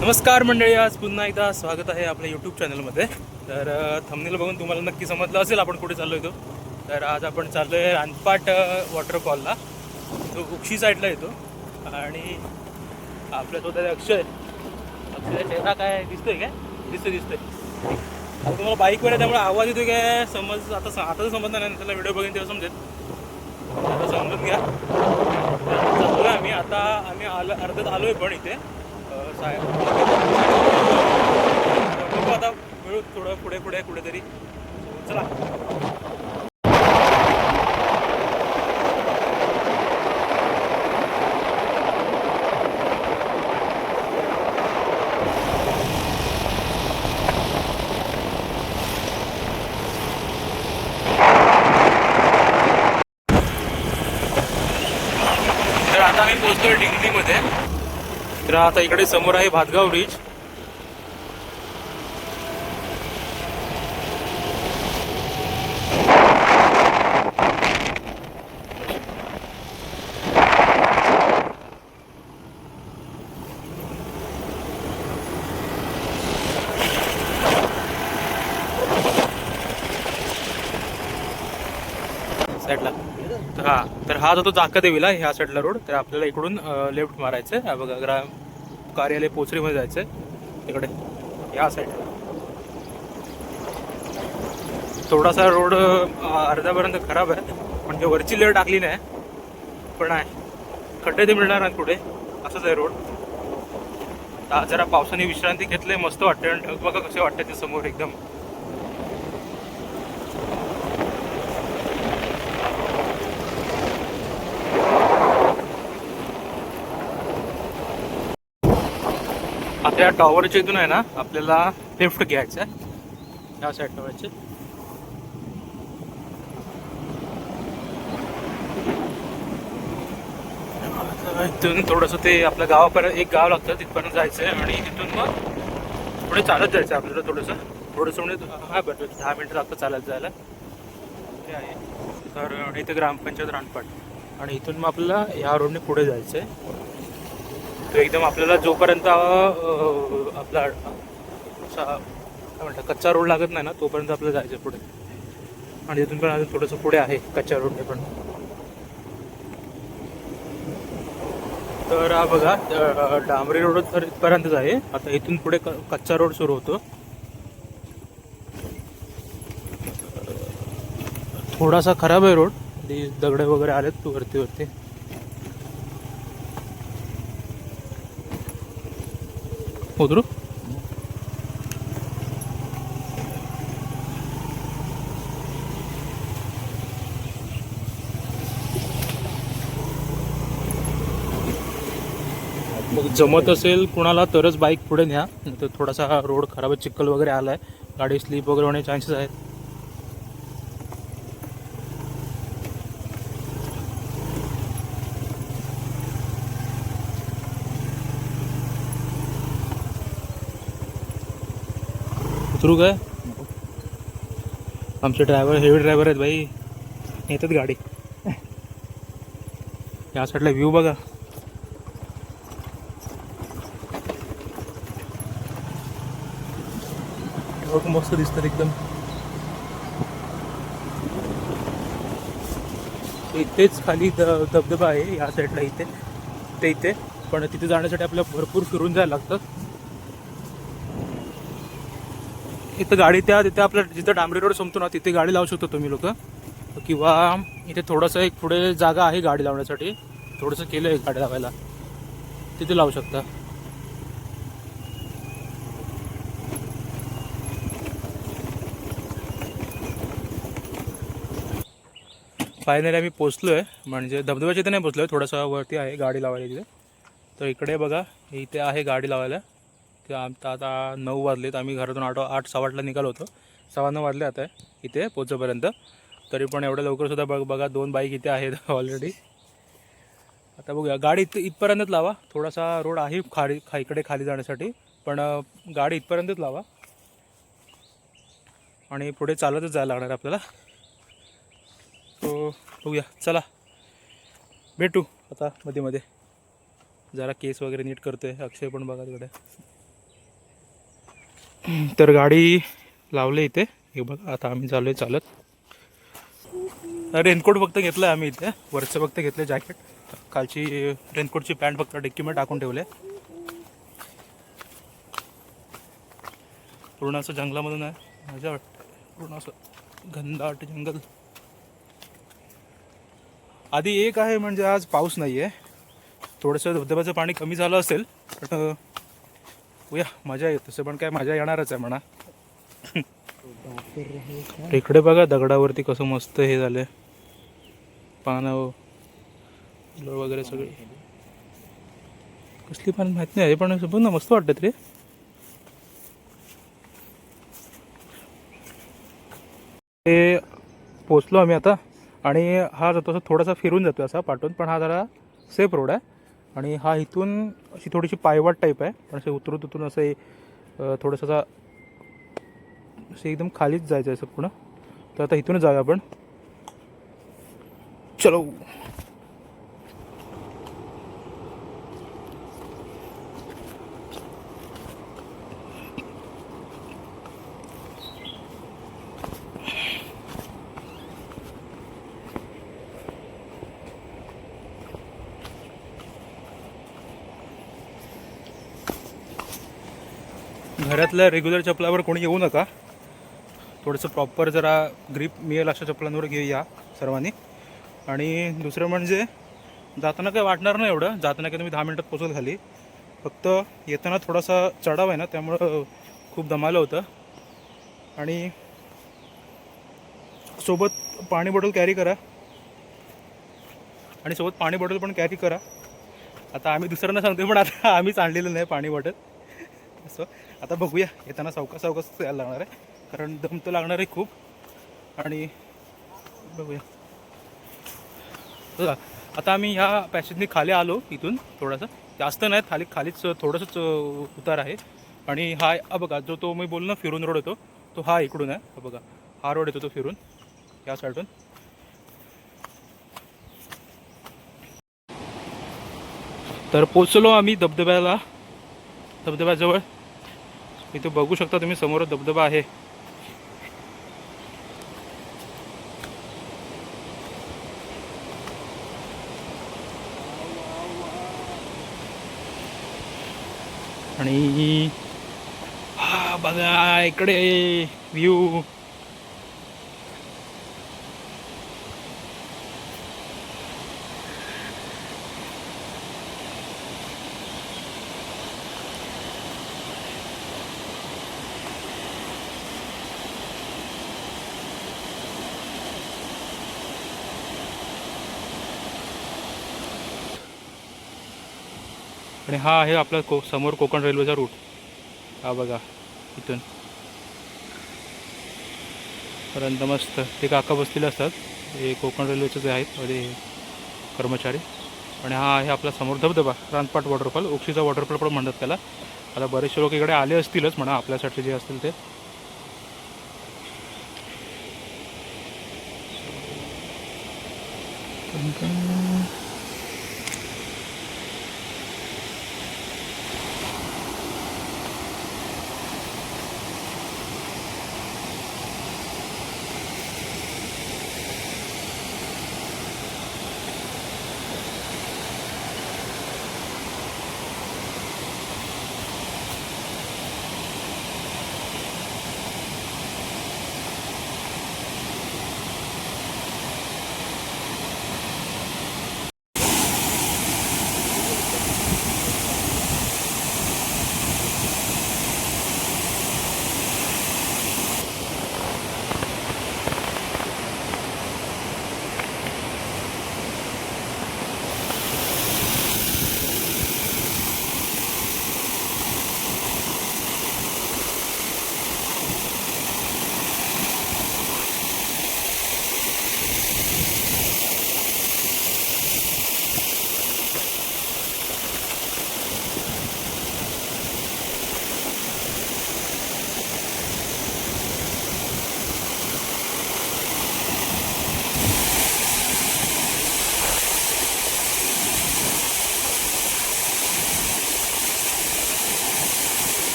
नमस्कार मंडळी आज पुन्हा एकदा स्वागत आहे आपल्या यूट्यूब चॅनलमध्ये तर थंबनेल बघून तुम्हाला नक्की समजलं असेल आपण कुठे चाललो येतो तर आज आपण चाललो आहे रानपाट वॉटरफॉलला तो उक्षी साईडला येतो. आणि आपल्यासोबत आहे अक्षय. अक्षय चेहरा काय दिसतोय काय? दिसतोय दिसतोय. आता तुम्हाला बाईकवर आहे त्यामुळे आवाज येतोय काय? समज आता स- आता तर समजणार नाही त्याला व्हिडिओ बघेन तेव्हा समजेल. आता समजून घ्या. चाललो आम्ही. आता आम्ही आलो अर्ध्यात आहे पण इथे. बघू आता मिळू थोडं पुढे पुढे कुठेतरी चला तर आता आम्ही पोहोचतोय डिंगलीमध्ये तर आता इकडे समोर आहे भातगाव ब्रिज साईडला तर हा तर हा जातो जाकादेवीला ह्या साईडला रोड तर आपल्याला इकडून लेफ्ट मारायचं आहे बघा ग्राम कार्यालय पोचरीमध्ये जायचं आहे इकडे या साईडला थोडासा रोड अर्ध्यापर्यंत खराब आहे. म्हणजे वरची लेअर टाकली नाही. पण आहे. खड्डे ते मिळणार आहेत पुढे. असंच आहे रोड जरा पावसाने विश्रांती घेतली मस्त वाटते आणि ढग बघा कसे वाटते ते समोर एकदम. या टॉवरच्या इथून आहे ना आपल्याला लिफ्ट घ्यायचं आहे. या साईड टॉवरचे इथून थोडंसं ते आपल्या गावापर्यंत एक गाव लागतं तिथपर्यंत जायचं आहे आणि तिथून मग पुढे चालत जायचं आहे आपल्याला थोडंसं. थोडंसं म्हणजे हा बरं दहा मिनटं लागतं चालत जायला. ते आहे. तर इथे ग्रामपंचायत रानपाट. आणि इथून मग आपल्याला ह्या रोडने पुढे जायचं आहे तो एकदम आपल्याला जोपर्यंत आपला असा काय म्हणतात कच्चा रोड लागत नाही ना तोपर्यंत आपल्याला जायचं पुढे. आणि तिथून पण अजून थोडंसं पुढे आहे कच्च्या रोडने पण. तर बघा डांबरी रोड तर इथपर्यंतच आहे. आता इथून पुढे क- कच्चा रोड सुरू होतो. थोडासा खराब आहे रोड. दगडे वगैरे आलेत वरती वरती. ಹೋದರು. मग जमत असेल कुणाला तरच बाईक पुढे न्या. तर थोडासा रोड खराब आहे चिखल वगैरे आलाय. गाडी स्लिप वगैरे होण्याचे चान्सेस आहेत. उतरू काय आमचे ड्रायव्हर हेवी ड्रायव्हर आहेत बाई येतात गाडी. या साईडला व्ह्यू बघा. मस्त दिसतात एकदम. इथेच खाली द धबधबा आहे या साईडला इथे. ते इथे. पण तिथे जाण्यासाठी आपल्याला भरपूर फिरून जायला लागतं. इथं गाडी त्या तिथे आपल्या जिथं डांबरी रोड संपतो ना तिथे गाडी लावू शकतो तुम्ही लोक. किंवा इथे थोडंसं एक पुढे जागा आहे गाडी लावण्यासाठी. थोडंसं केलं आहे गाडी लावायला. तिथे लावू शकता. फायनली आम्ही पोचलो आहे म्हणजे धबधब्याच्या इथे नाही पोचलो आहे थोडंसं वरती आहे गाडी लावायला तिथे. तर इकडे बघा इथे आहे गाडी लावायला. ते आमचं आता नऊ वाजलेत. आम्ही घरातून आठ आठ सहा आठला निघालो होतो. सव्वा नऊ वाजले आता इथे पोचेपर्यंत तरी पण एवढ्या लवकरसुद्धा बघ बघा दोन बाईक इथे आहेत ऑलरेडी आता बघूया. गाडी इथं इथपर्यंतच लावा. थोडासा रोड आहे खाली खा इकडे खाली जाण्यासाठी. पण गाडी इथपर्यंतच लावा. आणि पुढे चालतच जायला लागणार आपल्याला. तो बघूया. चला. भेटू आता मध्ये मध्ये. जरा केस वगैरे नीट करतोय. अक्षय पण बघा तिकडे. तर गाडी लावली इथे. हे बघा आता आम्ही चालू आहे चालत. रेनकोट फक्त घेतलं आम्ही इथे. वरचं फक्त घेतलं जॅकेट. कालची रेनकोटची पॅन्ट फक्त डिक्कीमध्ये टाकून ठेवले. पूर्ण असं जंगलामधून आहे. मजा वाटते. पूर्ण असं घनदाट जंगल. आधी एक आहे म्हणजे आज पाऊस नाही आहे थोडंसं धबधब्याचं पाणी कमी झालं असेल पण बघूया. मजा येत तसं पण काय मजा येणारच आहे म्हणा. इकडे बघा दगडावरती कसं मस्त हे झालंय. पानं फुलं वगैरे सगळे. कसली पानं माहीत नाही पण बघ ना मस्त वाटत रे. ते पोचलो आम्ही आता. आणि हा जातो असा थोडासा फिरून जातो असा पाठवून पण हा जरा सेफ रोड आहे. आणि हा इथून अशी थोडीशी पायवाट टाईप आहे. पण असे उतरत उतरून असं हे, थोडंसं असा असं एकदम खालीच जायचं आहे असं पूर्ण. तर आता इथूनच जाऊया आपण. चलो. घरातल्या रेग्युलर चपलावर कोणी येऊ नका. थोडंसं प्रॉपर जरा ग्रीप मिळेल अशा चपलांवर घेऊया सर्वांनी. आणि दुसरं म्हणजे जाताना काय वाटणार नाही एवढं. जाताना काही तुम्ही दहा मिनटात पोचल खाली. फक्त येताना थोडासा चढाव आहे ना त्यामुळं खूप दमालं होतं. आणि सोबत पाणी बॉटल कॅरी करा. आणि सोबत पाणी बॉटल पण कॅरी करा. आता आम्ही दुसऱ्यांना सांगतो पण आता आम्हीच आणलेलं नाही पाणी बॉटल. असं. आता बघूया येताना सावकास सावकास यायला लागणार आहे. कारण दम तर लागणार आहे खूप. आणि बघूया. आता आम्ही ह्या पॅसेजनी खाली आलो इथून थोडासा. जास्त नाही खाली खालीच थोडंसंच उतार आहे. आणि हा हा बघा जो तो मी बोललो ना फिरून रोड येतो तो हा इकडून आहे. हा बघा हा रोड येतो तो फिरून या साईडून. तर पोचलो आम्ही धबधब्याला धबधब्याजवळ. इथे बघू शकता तुम्ही समोर धबधबा आहे. आणि हा बघा इकडे व्ह्यू आणि हा आहे आपला को समोर कोकण रेल्वेचा रूट हा बघा इथून. परंत मस्त ते काका बसलेले असतात. हे कोकण रेल्वेचे जे आहेत म्हणजे कर्मचारी. आणि हा आहे आपला समोर धबधबा रानपाट वॉटरफॉल उक्षीचा वॉटरफॉल पण म्हणतात त्याला. आता बरेचसे लोक इकडे आले असतीलच म्हणा आपल्यासाठी जे असतील ते.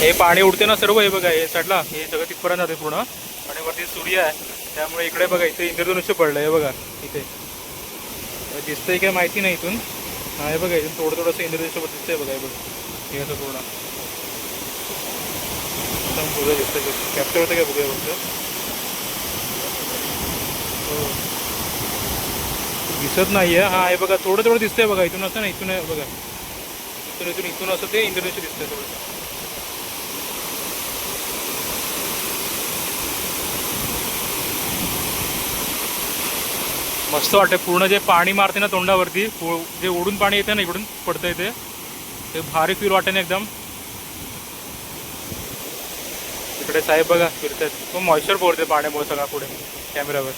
हे पाणी उडते ना सर्व हे बघा हे साईडला हे सगळं तिथपर्यंत जाते पूर्ण. आणि वरती सूर्य आहे त्यामुळे इकडे बघा इथे इंद्रधनुष्य पडलं हे बघा इथे. दिसतंय काय माहिती नाही इथून. हा हे बघा इथून थोडं थोडंसं इंद्रधनुष्य पण दिसतंय बघा हे बघ. हे असं पूर्ण. एकदम पुढं दिसतंय कॅप्चर होतं काय बघूया फक्त? हो. दिसत आहे हा हे बघा थोडं थोडं दिसतंय बघा इथून असं ना इथून आहे बघा. इथून इथून इथून असं ते इंद्रधनुष्य दिसतंय थोडंसं. मस्त वाटते पूर्ण जे पाणी मारते ना तोंडावरती जे ओढून पाणी येते ना इकडून पडतं येते ते भारी फील वाटते ना एकदम. इकडे साहेब बघा फिरतात. तो मॉइश्चर पोरते पाण्यामुळे सगळा पुढे कॅमेऱ्यावर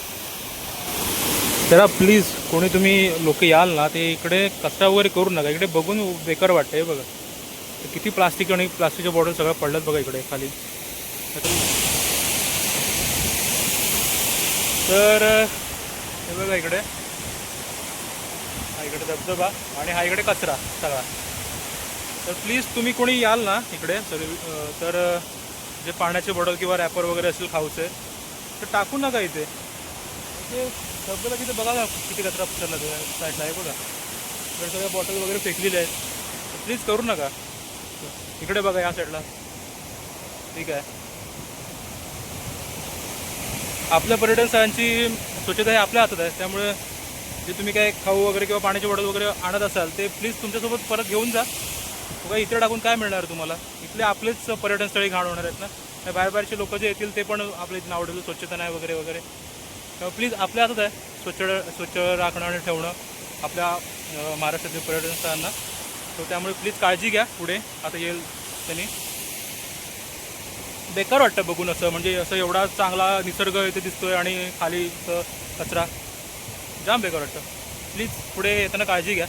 जरा प्लीज कोणी तुम्ही लोक याल ना ते इकडे कचरा वगैरे करू नका. इकडे बघून बेकार वाटतं बघा. किती प्लास्टिक आणि प्लास्टिकच्या बॉटल सगळं पडलं बघा इकडे खाली. तर हे बघा इकडे. हा इकडे धबधबा आणि हा इकडे कचरा सगळा. तर प्लीज तुम्ही कोणी याल ना इकडे तर तर जे पाण्याचे बॉटल किंवा रॅपर वगैरे असेल खाऊचे तर टाकू नका इथे. ते धबधबा तिथे बघा ना किती कचरा पसरला त्या साईडला आहे बघा. इकडे सगळ्या बॉटल वगैरे फेकलेल्या आहेत. प्लीज करू नका. इकडे बघा या साईडला ठीक आहे. आपल्या पर्यटन स्थळांची स्वच्छता हे आपल्या हातात आहे. त्यामुळे जे तुम्ही काय खाऊ वगैरे किंवा पाण्याची बॉटल वगैरे आणत असाल ते प्लीज तुमच्यासोबत परत घेऊन जा. काही इथे टाकून काय मिळणार तुम्हाला? इथले आपलेच पर्यटनस्थळी घाण होणार आहेत ना? त्या बाहेर बाहेरचे लोक जे येतील ते पण आपल्या इथे आवडेल. स्वच्छता नाही वगैरे वगैरे. प्लीज आपल्या हातात आहे. स्वच्छ स्वच्छ राखणं आणि ठेवणं आपल्या महाराष्ट्रातील पर्यटन स्थळांना तर त्यामुळे प्लीज काळजी घ्या पुढे. आता येईल त्यांनी. बेकार वाटतं बघून असं म्हणजे असं एवढा चांगला निसर्ग इथे दिसतोय आणि खाली कचरा. जाम बेकार वाटतं. प्लीज पुढे येताना काळजी घ्या.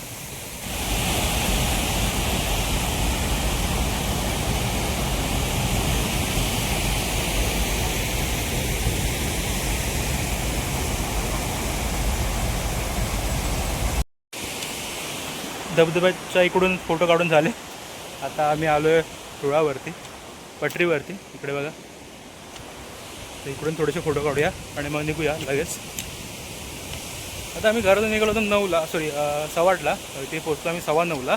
धबधब्याच्या इकडून फोटो काढून झाले. आता आम्ही आलो आहे रुळावरती. पटरीवरती. इकडे बघा. तर इकडून थोडेसे फोटो काढूया आणि मग निघूया लगेच. आता आम्ही घरातून निघालो होतो नऊला सॉरी सव्वा आठला इथे पोचतो आम्ही सव्वा नऊला.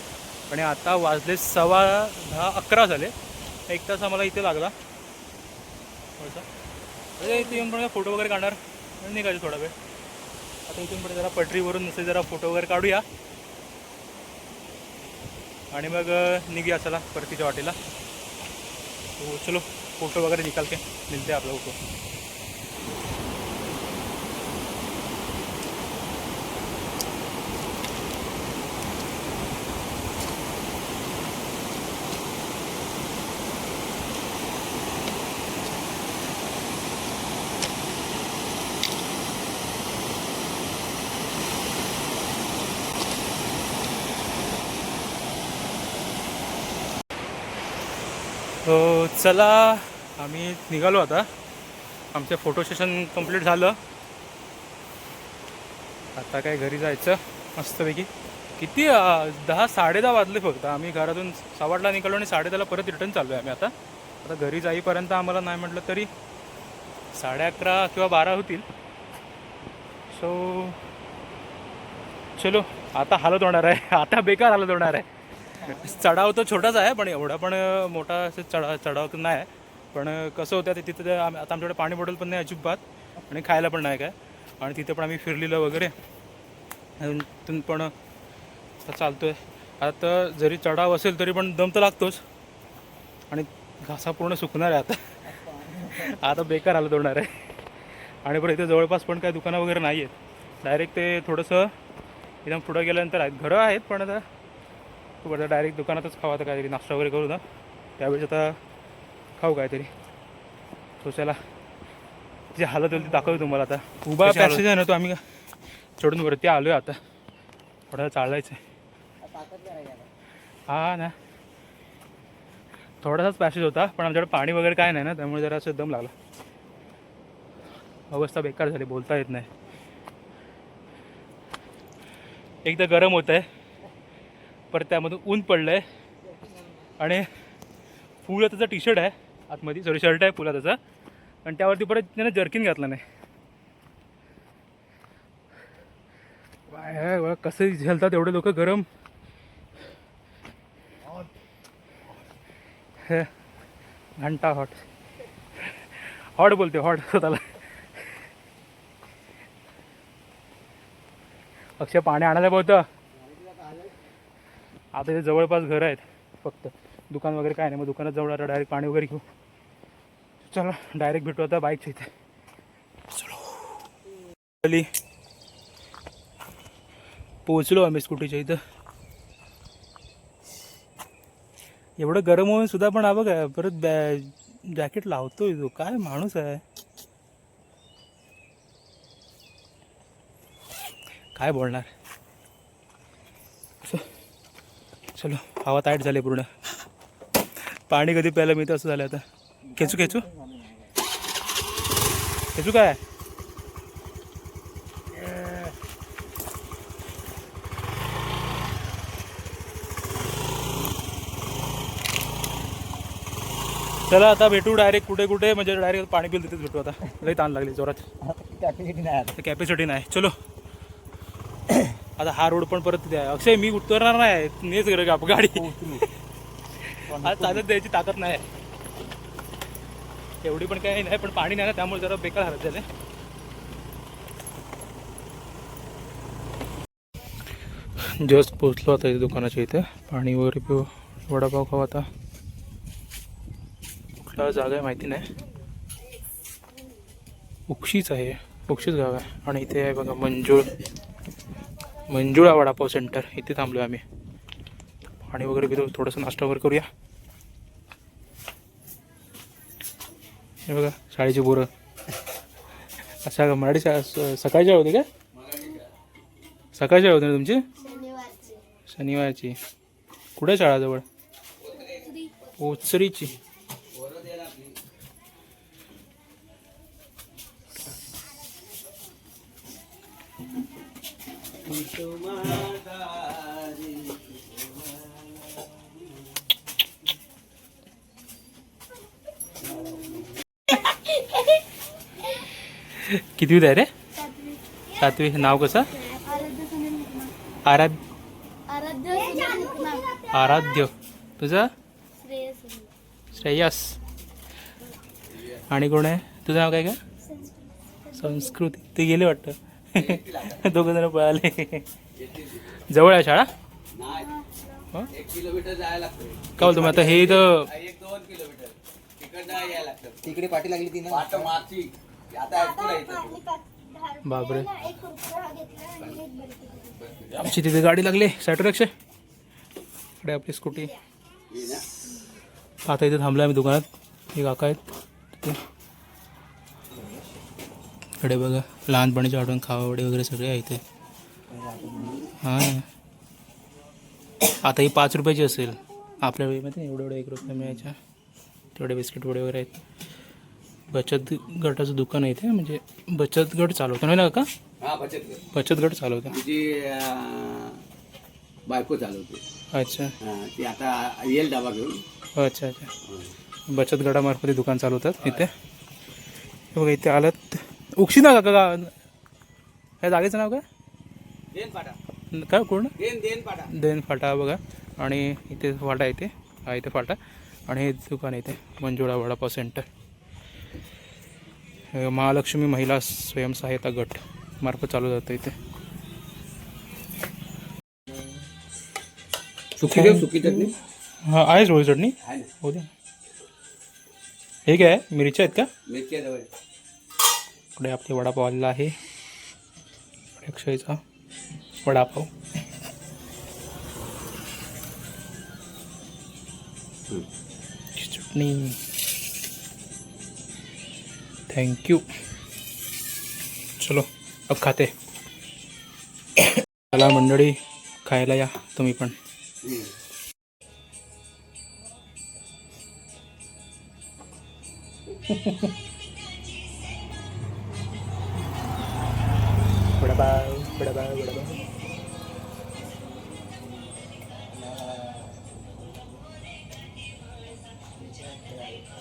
आणि आता वाजले सव्वा दहा अकरा झाले. एक तास आम्हाला इथे लागला. थोडासा. इथे येऊन पण फोटो वगैरे काढणार. आणि निघायचं थोडा वेळ. आता इथून पुढे जरा पटरीवरून नसेल जरा फोटो वगैरे काढूया. आणि मग निघूया चला परतीच्या वाटेला. तो चलो फोटो वगैरह निकाल के मिलते हैं आप लोगों को हो चला आम्ही निघालो आता. आमचं फोटो सेशन कंप्लीट झालं. आता काय घरी जायचं? मस्तपैकी. किती दहा साडे दहा वाजले फक्त. आम्ही घरातून सवाडला निघालो आणि साडे दहाला परत रिटर्न चाललो आहे आम्ही आता. आता घरी जाईपर्यंत आम्हाला नाही म्हटलं तरी साडे अकरा किंवा बारा होतील. सो चलो आता हालत होणार आहे. आता बेकार हालत होणार आहे. चढाव तर छोटाच आहे पण एवढा पण मोठा असं चढा चढाव तर नाही. आहे पण कसं होतं ते तिथं ते आम- आता आमच्याकडे पाणी बॉटल पण नाही अजिबात आणि खायला पण नाही काय. आणि तिथं पण आम्ही फिरलेलं वगैरे. अजून तिथून पण आता चालतो आहे आता जरी चढाव असेल तरी पण दम तर लागतोच. आणि घासा पूर्ण सुकणार आहे आता. आता बेकार आलं होणार आहे. आणि पण इथे जवळपास पण काही दुकानं वगैरे नाही आहेत डायरेक्ट ते थोडंसं एकदम पुढं गेल्यानंतर आहेत. घरं आहेत पण आता तू आता डायरेक्ट दुकानातच खावा आता काहीतरी नाश्ता वगैरे करू ना. त्यावेळेस आता खाऊ काहीतरी. तो चला जे हालत होईल ते दाखवतो तुम्हाला आता. उभा? पॅसेज आहे ना तो आम्ही चढून वरती आलो आहे आता. थोडा चालायचं आहे हा ना. थोडासाच पॅसेज होता पण आमच्याकडे पाणी वगैरे काय नाही ना त्यामुळे जरा असं दम लागला. अवस्था बेकार झाली बोलता येत नाही. एक तर गरम होत आहे परत त्यामधून ऊन पडलं आहे आणि फुल त्याचा टी शर्ट आहे आतमध्ये. सॉरी शर्ट आहे फुला त्याचा. आणि त्यावरती परत त्यानं जर्किन घातलं नाही. काय कसं झेलतात एवढे लोक गरम? हे घंटा हॉट. हॉट बोलते हॉट स्वतःला. अक्षय पाणी आणायला बोलतं. आता इथे जवळपास घरं आहेत. फक्त दुकान वगैरे काय नाही. मग दुकानात जवळ आता डायरेक्ट पाणी वगैरे घेऊ. चला डायरेक्ट भेटू आता बाईकच्या इथे. चलो. पोहोचलो पोचलो आम्ही स्कूटीच्या इथं. एवढं गरम होऊन सुद्धा पण हा बघा परत बॅ जॅकेट लावतोय तो काय माणूस आहे. काय बोलणार? चलो हवा ताईट झाली पूर्ण. पाणी कधी प्यायला मी तर असं झालं आता. खेचू खेचू. खेचू काय? चला आता भेटू डायरेक्ट कुठे कुठे? म्हणजे डायरेक्ट पाणी पिल तिथेच भेटू आता. लई ताण लागली जोरात. कॅपॅसिटी नाही कॅपॅसिटी नाही. चलो. आता हा रोड पण परत तिथे आहे. अक्षय मी उतरणार नाही नेच गर का गाडी. आज चालत द्यायची ताकद नाही एवढी पण काही नाही पण पाणी नाही ना त्यामुळे जरा बेकार हालत झाले. जस्ट पोचलो आता इथे दुकानाच्या इथे. पाणी वगैरे पिऊ वडापाव खाऊ आता. कुठला जागा आहे माहिती नाही. उक्षीच आहे. उक्षीच गाव आहे. आणि इथे आहे बघा मंजुळ मंजुळा वडापाव सेंटर. इथे थांबलो आम्ही. पाणी वगैरे पितो थोडंसं नाश्ता वगैरे करूया. हे बघा शाळेची बोरं अच्छा मराठी शाळा स- सकाळची शाळा होती का? सकाळची शाळा होती ना तुमची? शनिवारचे. कुठे शाळा जवळ? किती आहे रे? सातवी. नाव कसं? आराध्य. आराध्य. तुझं? श्रेयस. श्रेयस आणि कोण आहे? तुझं नाव काय का संस्कृती. ते गेले वाटतं. दोघं जण पळाले. जवळ आहे शाळा? हं? एक किलोमीटर जायला लागतं का बोलतो मग आता हे लागतं तिकडे पाठी लागली ती बापरे. आमची तिथे गाडी लागली. सॅटर अक्षय इकडे आपली स्कूटी. आता इथे थांबलो आम्ही दुकानात. हे काका आहेत. तिथे. इकडे बघा लहानपणीची आठवण खावावडे वगैरे सगळे आहे इथे. हां. आता ही पाच रुपयाची असेल. आपल्या वेळी माहिती एवढे एवढे एक रुपये मिळायच्या. तेवढे बिस्किट वडे वगैरे आहेत. बचत गटाचं दुकान आहे इथे म्हणजे बचत गट चालवतो नाही ना का हा बचत गट. चालवतो. तुझी बायको चालवते. अच्छा. हा, ती आता येईल डबा घेऊन. अच्छा अच्छा. बचत गटामार्फत हे दुकान चालवतात इथे. हे बघा इथे आलात. उक्षी ना का का? या जागेचं नाव काय? काय कोण देन देन पाटा देन फाटा बघा. आणि इथे फाटा इथे. हा इथे फाटा. आणि हे दुकान इथे. मंजुळा वडापाव सेंटर महालक्ष्मी महिला स्वयंसहायता गट मार्फत चालू जातं इथे. सुकी सुकी चटणी. हा आहेच रोळी चटणी? आहे हो द्या हे काय आहे? मिरच्या आहेत का? मिरची जवळ इकडे आपले वडापाव आलेला आहे. अक्षयचा वडापाव. चटणी. थँक्यू चलो अब खाते. चला मंडळी खायला या तुम्ही पण.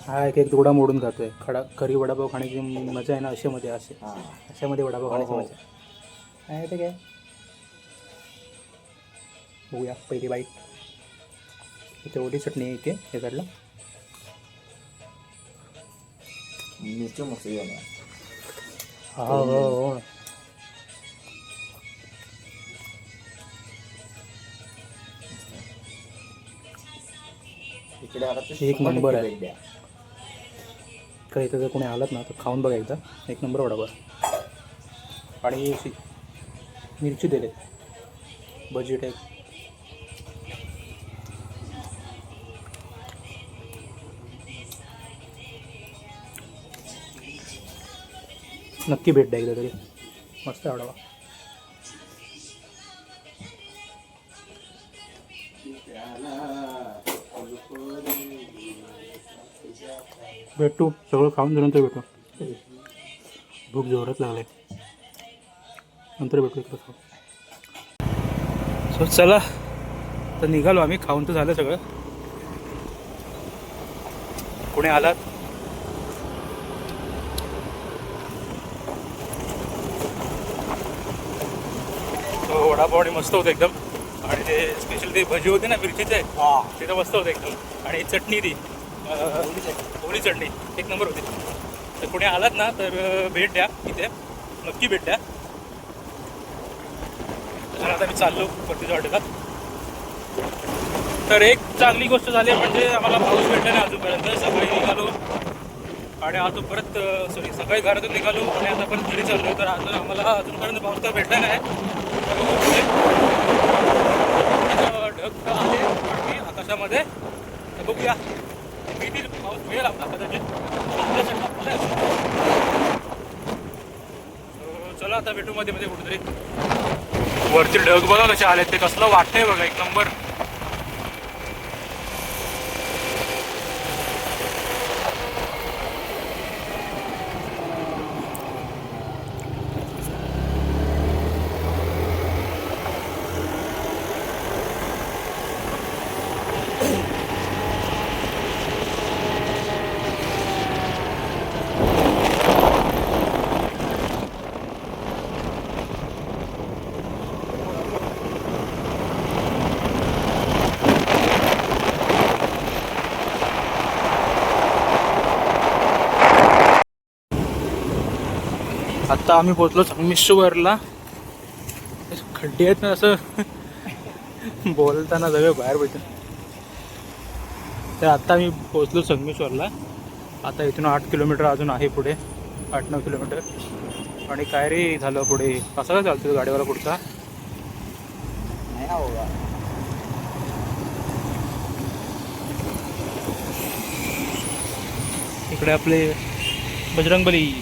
हा एक एक तुकडा मोडून खातोय. खडा खरी वडापाव खाण्याची मजा आहे ना अशामध्ये असे. हा. अशामध्ये वडापाव खाण्याची हो. मजा. काय ते काय? बघूया पहिली बाईट. इथे ओली चटणी आहे इथे हे मिरची मस्त आहे. हा हो हो. एक नंबर आहे. भेट इथं जर कोणी आलात ना तर खाऊन बघा एकदा. एक नंबर वडापाव आणि अशी मिरची दिले. भजी टाईप नक्की भेट द्या एकदा तरी. मस्त आहे भेटू सगळं खाऊन झाल्यानंतर भेटू. भूक जोरात लागले नंतर भेटू इकडं खाऊ सो चला तर निघालो आम्ही खाऊन तर झालं सगळं. कोणी आलात. तो वडापाव आणि मस्त होतं एकदम. आणि ते स्पेशल ते भजी होते ना मिरचीचे? हा. ते तर मस्त होतं एकदम. आणि चटणी ती. ओली चटणी. एक नंबर होती. तर कोणी आलात ना तर भेट द्या इथे. नक्की भेट द्या. तर आता मी चाललो परतीच्या हॉटेलात तर एक चांगली गोष्ट झाली म्हणजे आम्हाला पाऊस भेटला नाही अजूनपर्यंत. सकाळी निघालो. आणि आता परत सॉरी सकाळी घरातून निघालो आणि आता परत घरी चाललो. तर आता आम्हाला अजूनपर्यंत पाऊस तर भेटला नाही. ढग आहे. आकाशामध्ये. बघूया. किती पाऊस मिळेल आपला कदाचित. चला आता भेटू मध्ये मध्ये कुठेतरी. वरती ढग बघा कसे आले ते. कसलं वाटतंय बघा एक नंबर. आता आम्ही पोहोचलो संगमेश्वरला. खड्डे आहेत ना असं. बोलताना सगळे बाहेर भेटून तर आता आम्ही पोहोचलो संगमेश्वरला. आता इथून आठ किलोमीटर अजून आहे पुढे. आठ नऊ किलोमीटर. आणि काय रे झालं पुढे? कसं काय चालतो गाडीवाला पुढचा? नाही ना बाबा. इकडे आपले बजरंगबली.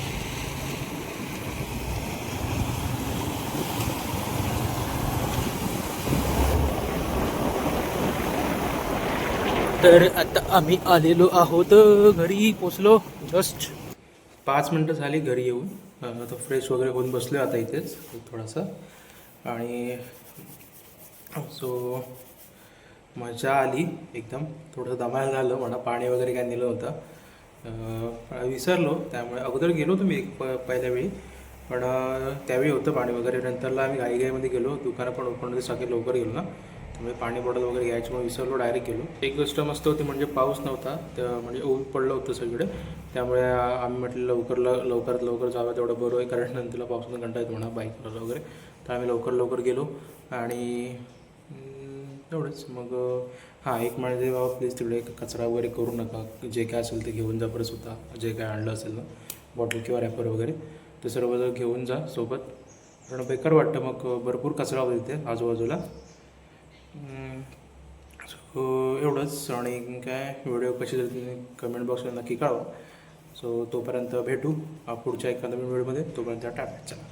तर आता आम्ही आलेलो आहोत घरी पोचलो जस्ट पाच मिनटं झाली घरी येऊन. आता फ्रेश वगैरे होऊन बसलो आता इथेच थोडासा. आणि सो मजा आली एकदम. थोडं दमायला झालं म्हणा पाणी वगैरे काय नेलं होतं. विसरलो त्यामुळे अगोदर गेलो होतो मी एक प पहिल्या वेळी. पण त्यावेळी होतं पाणी वगैरे. नंतरला आम्ही घाईघाईमध्ये गेलो दुकानं पण ओपन होते सगळे लवकर गेलो ना. त्यामुळे पाणी बॉटल वगैरे घ्यायची मग विसरलो डायरेक्ट गेलो. एक गोष्ट मस्त होती म्हणजे पाऊस नव्हता तर म्हणजे ऊन पडलं होतं सगळीकडे. त्यामुळे आम्ही म्हटलं लवकर लवकरात लवकर जावं तेवढं बरं आहे कारण नंतरला पावसानं घंटा येतो म्हणा बाईकवर वगैरे. तर आम्ही लवकर लवकर गेलो आणि तेवढंच एवढंच. मग हां एक म्हणजे बाबा प्लीज तिकडे कचरा वगैरे करू नका. जे काय असेल ते घेऊन जा परत स्वतः. जे काय आणलं असेल ना बॉटल किंवा रॅपर वगैरे ते सर्व घेऊन जा सोबत. कारण बेकार वाटतं मग भरपूर कचरा होता तिथे आजूबाजूला. सो एवढंच. आणि काय व्हिडिओ कशी झाली तुम्ही कमेंट बॉक्समध्ये नक्की कळवा. सो तोपर्यंत भेटू. पुढच्या एखाद्या व्हिडिओमध्ये तोपर्यंत टाटा चला.